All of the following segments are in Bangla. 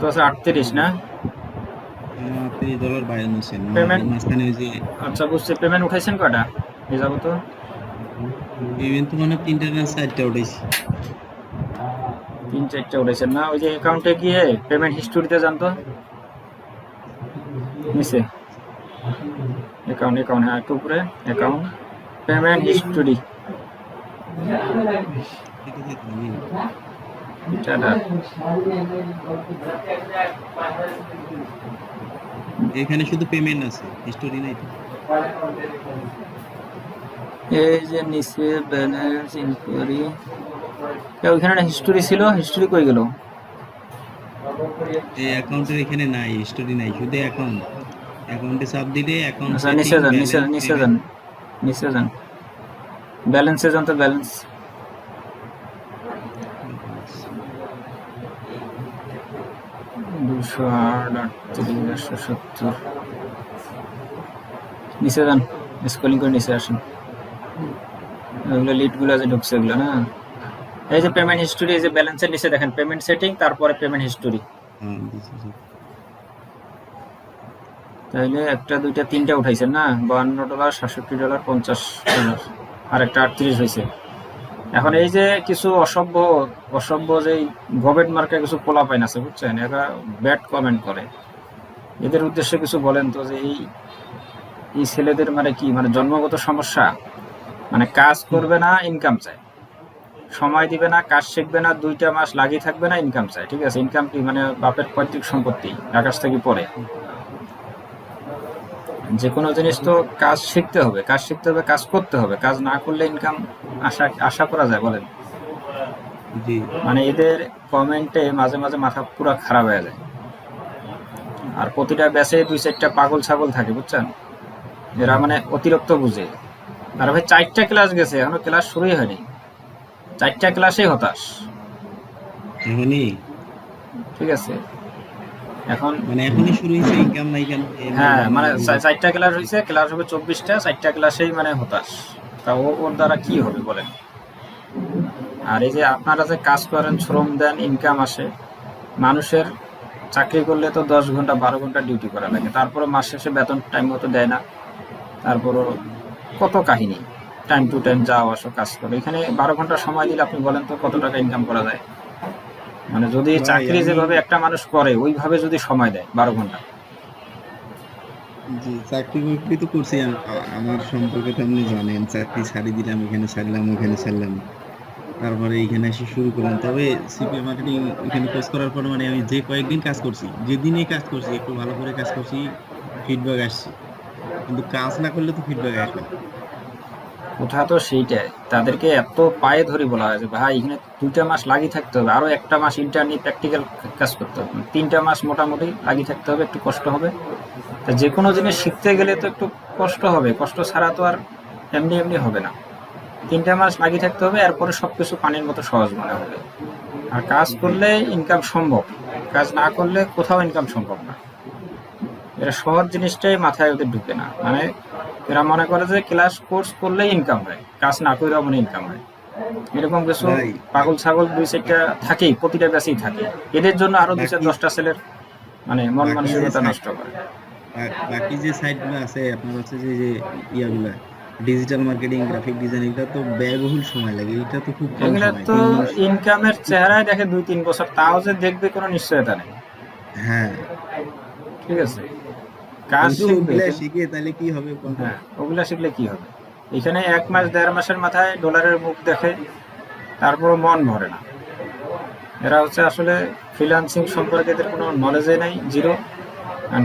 কত আছে আটত্রিশ না? তিরিশ ডলার বায়ান্ন সেন্ট? মাঝখানে ওই যে আচ্ছা বুঝছি। পেমেন্ট উঠাইছেন কয়টা? এ যাব তো পেমেন্ট তো মানে তিনটা না চারটা উঠেছি তিন চারটে উঠেছেন না? ওই যে অ্যাকাউন্টে গিয়ে পেমেন্ট হিস্টোরিতে যান তো নিচে অ্যাকাউন্ট অ্যাকাউন্ট হ্যাঁ একটু উপরে অ্যাকাউন্ট পেমেন্ট হিস্টোরি এটা না। এখানে শুধু পেমেন্ট আছে হিস্টোরি নাই তো। এই যে নিচে ব্যালেন্স ইনকোয়ারি ওইখানে হিস্টোরি ছিল হিস্টোরি কই গেল? এই অ্যাকাউন্টের এখানে নাই হিস্টোরি নাই শুধু অ্যাকাউন্ট অ্যাকাউন্টে চাপ দিলে অ্যাকাউন্ট আচ্ছা নিচে যান নিচে নিচে যান নিচে যান। ব্যালেন্সে যান তো ব্যালেন্স দুশো আট আটত্রিশ একশো সত্তর নিচে যান স্কলিং করে নিচে আসুন। ওগুলো লিডগুলো যে ঢুকছে ওগুলো না? এই যে পেমেন্ট হিস্টোরি এই যে ব্যালেন্সের নিচে দেখেন পেমেন্ট সেটিং তারপরে পেমেন্ট হিস্টোরি। তাইলে একটা দুইটা তিনটা উঠাইছেন না? বাহান্ন ডলার সাতষট্টি ডলার পঞ্চাশ ডলার। আর একটা আটত্রিশ হয়েছে এখন এই যে কিছু অসভ্য অসভ্য যে গভেট মার্কে কিছু পোলা পাইন আছে, বুঝছেন? এরা ব্যাড কমেন্ট করে। এদের উদ্দেশ্যে কিছু বলেন তো যে এই এই ছেলেদের মানে কি? মানে জন্মগত সমস্যা? মানে কাজ করবে না ইনকাম চায়। সময় দিবে না, কাজ শিখবে না, দুইটা মাস লাগিয়ে থাকবে না ইনকাম চায়। ঠিক আছে? ইনকাম কি? মানে বাপের পৈতৃক সম্পত্তি, আকাশ থেকে পড়ে। যে কোনো জিনিস তো কাজ শিখতে হবে কাজ শিখতে হবে কাজ করতে হবে কাজ না করলে ইনকাম আশা আশা করা যায় বলেন। মানে এদের কমেন্টে মাঝে মাঝে মাথা পুরো খারাপ হয়ে যায়। আর প্রতিটা ব্যাচে দুই চারটা পাগল ছাগল থাকে বুঝছেন? এরা মানে অতিরিক্ত বুঝে। আর ভাই চারটা ক্লাস গেছে এখনও ক্লাস শুরুই হয়নি। চারটা ক্লাসেই হতাশ। ঠিক আছে। এখন মানে এখনই শুরু হয়েছে ইনকাম নাই কেন? হ্যাঁ মানে চারটা ক্লাস হয়েছে ক্লাস হবে চব্বিশটা চারটা ক্লাসেই মানে হতাশ। তা ওর দ্বারা কি হবে বলেন? আর এই যে আপনারা যে কাজ করেন শ্রম দেন ইনকাম আসে মানুষের চাকরি করলে তো দশ ঘণ্টা বারো ঘণ্টা ডিউটি করা লাগে। তারপরে মাস শেষে বেতন টাইম মতো দেয় না। তারপরও কত কাহিনী? টাইম টু টাইম যাও আসো কাজ করো। এখানে বারো ঘণ্টা সময় দিলে আপনি বলেন তো কত টাকা ইনকাম করা যায়? মানে যদি চাকরি যেভাবে একটা মানুষ করে ওইভাবে যদি সময় দেয় বারো ঘণ্টা। জি চাকরি বাকরি তো করছি আমার সম্পর্কে তো আপনি জানেন চাকরি ছাড়ি দিলাম এখানে ছাড়লাম ওখানে ছাড়লাম। তারপরে এখানে এসে শুরু করলাম। তবে সিপি মার্কেটিং এখানে কোর্স করার পর মানে আমি যে কয়েকদিন কাজ করছি যেদিনই কাজ করছি একটু ভালো করে কাজ করছি ফিডব্যাক আসছে। কিন্তু কাজ না করলে তো ফিডব্যাক আসবে। কোথা তো সেইটাই। তাদেরকে এত পায়ে ধরে বলা হয় যে, ভাই, এখানে দুইটা মাস লাগিয়ে থাকতে হবে। আরও একটা মাস ইন্টারনি প্র্যাকটিক্যাল কাজ করতে হবে। তিনটা মাস মোটামুটি লাগিয়ে থাকতে হবে, একটু কষ্ট হবে। তা যে কোনো জিনিস শিখতে গেলে তো একটু কষ্ট হবে। কষ্ট ছাড়া তো আর এমনি এমনি হবে না। তিনটা মাস লাগিয়ে থাকতে হবে, এরপরে সব কিছু পানির মতো সহজ মনে হবে। আর কাজ করলে ইনকাম সম্ভব। কাজ না করলে কোথাও ইনকাম সম্ভব না। এটা সহজ জিনিসটাই মাথায় ওদের ঢুকে না। মানে এরা মনে করে যে ক্লাস কোর্স করলেই ইনকাম হয় কাজ না করেও মনে ইনকাম হয় এরকম কিছু। পাগল ছাগল দুই চারটা থাকেই প্রতিটা ব্যাচেই থাকে। এদের জন্য আরও দুই চার দশটা ছেলের মানে মন মানসিকতা নষ্ট করে। বাকি যে সাইটগুলো আছে আপনার হচ্ছে যে যে ইয়াগুলা ডিজিটাল মার্কেটিং গ্রাফিক ডিজাইন এটা তো ব্যয়বহুল সময় লাগে এটা তো খুব কম সময়। তো ইনকামের চেহারায় দেখে দুই তিন বছর তাও যে দেখবে কোনো নিশ্চয়তা নেই। হ্যাঁ। ঠিক আছে? কাজ ওগুলা শিখে তাহলে কি হবে হ্যাঁ ওগুলা শিখলে কি হবে? এখানে এক মাস দেড় মাসের মাথায় ডলারের মুখ দেখে তারপর মন ভরে না। এরা হচ্ছে আসলে ফ্রিল্যান্সিং সম্পর্কে এদের কোনো নলেজে নাই জিরো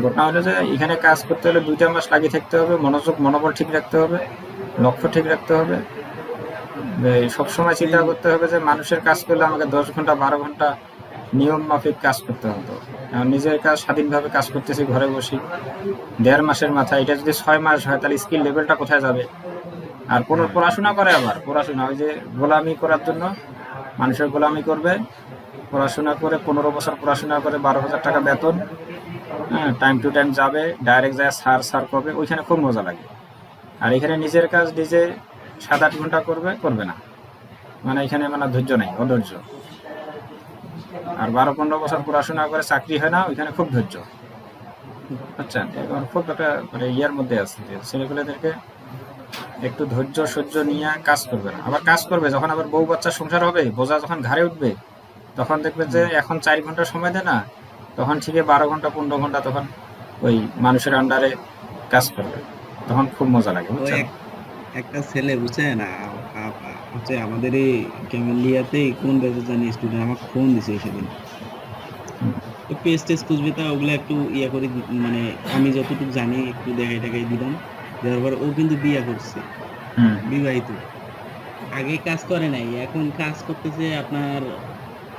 ঘটনা হলো যে এখানে কাজ করতে হলে দুইটা মাস লাগিয়ে থাকতে হবে মনোযোগ মনোবল ঠিক রাখতে হবে লক্ষ্য ঠিক রাখতে হবে। সবসময় চিন্তা করতে হবে যে মানুষের কাজ করলে আমাকে দশ ঘণ্টা বারো ঘণ্টা নিয়ম মাফিক কাজ করতে হতো নিজের কাজ স্বাধীনভাবে কাজ করতেছি, ঘরে বসি, দেড় মাসের মাথায়। এটা যদি ছয় মাস হয়, তাহলে স্কিল লেভেলটা কোথায় যাবে? আর কোনো পড়াশোনা করে আবার, পড়াশোনা। ওই যে গোলামি করার জন্য মানুষের গোলামি করবে, পড়াশোনা করে পনেরো বছর পড়াশোনা করে বারো হাজার টাকা বেতন হ্যাঁ টাইম টু টাইম যাবে ডাইরেক্ট যায়, সার সার করবে, ওইখানে খুব মজা লাগে। আর এখানে নিজের কাজ নিজে সাত আট ঘণ্টা করবে করবে না। মানে এখানে মানে ধৈর্য নেই, অধৈর্য। আর বারো পনেরো বছর পড়াশোনা করে চাকরি হয় না ওইখানে খুব ধৈর্য। বুঝছেন? এখন খুব একটা মানে ইয়ার মধ্যে আছে যে ছেলেগুলোদেরকে একটু ধৈর্য সহ্য নিয়ে কাজ করবে না। আবার কাজ করবে যখন আবার বউ বাচ্চার সংসার হবে বোঝা যখন ঘাড়ে উঠবে তখন দেখবে যে এখন চার ঘণ্টা সময় দেয় না তখন ঠিকই বারো ঘণ্টা পনেরো ঘণ্টা তখন ওই মানুষের আন্ডারে কাজ করবে। তখন খুব মজা লাগে বুঝছেন? একটা ছেলে বুঝছেন? হচ্ছে আমাদের এই ক্যামেলিয়াতে কোন ব্যাচে জানি স্টুডেন্ট আমাকে ফোন দিছে সেদিন। তো পেজ টেজ খুঁজবে তা ওগুলো একটু ইয়ে করে মানে আমি যতটুকু জানি একটু দেখাই টাকাই দিলাম। দেওয়ার পর ও কিন্তু বিয়া করছে। বিবাহিত। আগে কাজ করে নাই এখন কাজ করতেছে আপনার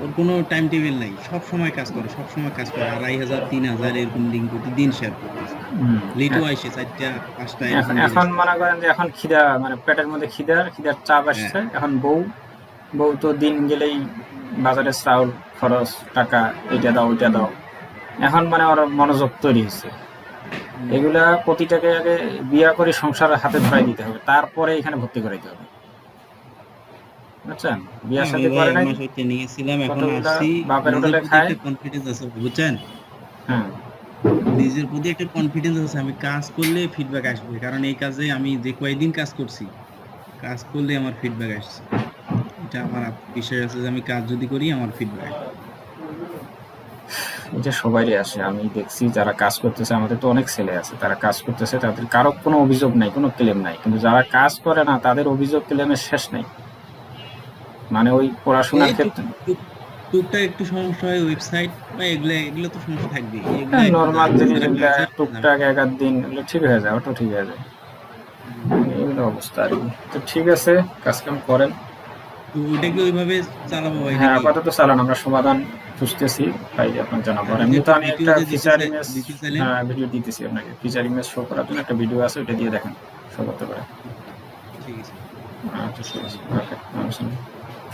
ওর কোনো টাইম টেবিল নাই। সব সময় কাজ করে সব সময় কাজ করে। আড়াই হাজার তিন হাজার এরকম লিঙ্ক প্রতিদিন শেয়ার করতেছে। লিটু আইসে চারটা পাঁচটা এখন মনে করেন যে এখন খিদা মানে পেটের মধ্যে খিদার খিদার চাপ আসছে। এখন বউ বউ তো দিন গেলেই বাজারে চাউল খরচ টাকা এটা দাও ওইটা দাও। এখন মানে ওর মনোযোগ তৈরি হচ্ছে এগুলা প্রতিটাকে আগে বিয়া করে সংসারের হাতে ধরাই দিতে হবে। তারপরে এখানে ভর্তি করাইতে হবে। বুঝছেন বিয়ার সাথে করে নাই? মাস ওই ট্রেনিং এ ছিলাম এখন আসছি। বাপের হোটেলে। একটা কনফিডেন্স আছে বুঝছেন? হ্যাঁ নিজের প্রতি একটা কনফিডেন্স আছে আমি কাজ করলে ফিডব্যাক আসবে কারণ এই কাজে আমি যে কয়েকদিন কাজ করছি কাজ করলে আমার ফিডব্যাক আসছে। এটা আমার বিশ্বাস আছে যে আমি কাজ যদি করি আমার ফিডব্যাক এটা সবারই আসে আমি দেখছি যারা কাজ করতেছে আমাদের তো অনেক ছেলে আছে তারা কাজ করতেছে তাদের কারও কোনো অভিযোগ নাই কোনো ক্লেম নাই কিন্তু যারা কাজ করে না তাদের অভিযোগ ক্লেমের শেষ নাই। মানে ওই পড়াশোনার ক্ষেত্রে। টুকটাক একটু সমস্যা হয় ওয়েবসাইট বা এগুলো এগুলো তো সমস্যা থাকবে নর্মাল জিনিস টুকটাক এক আধ দিন এগুলো ঠিক হয়ে যায় অটো ঠিক হয়ে যায়। এগুলো অবস্থা আর কি। তো ঠিক আছে কাজকাম করেন। ওইটা কি ওইভাবে চালাবো ভাই হ্যাঁ আপাতত চালান আমরা সমাধান খুঁজতেছি। তাই আপনার জানাব আর এমনি তো আমি একটা ভিডিও ফিচার ইমেজ হ্যাঁ ভিডিও দিতেছি আপনাকে। ফিচার ইমেজ শো করার জন্য একটা ভিডিও আছে ওটা দিয়ে দেখেন। শো করতে পারে ঠিক আছে। আচ্ছা ঠিক আছে। ওকে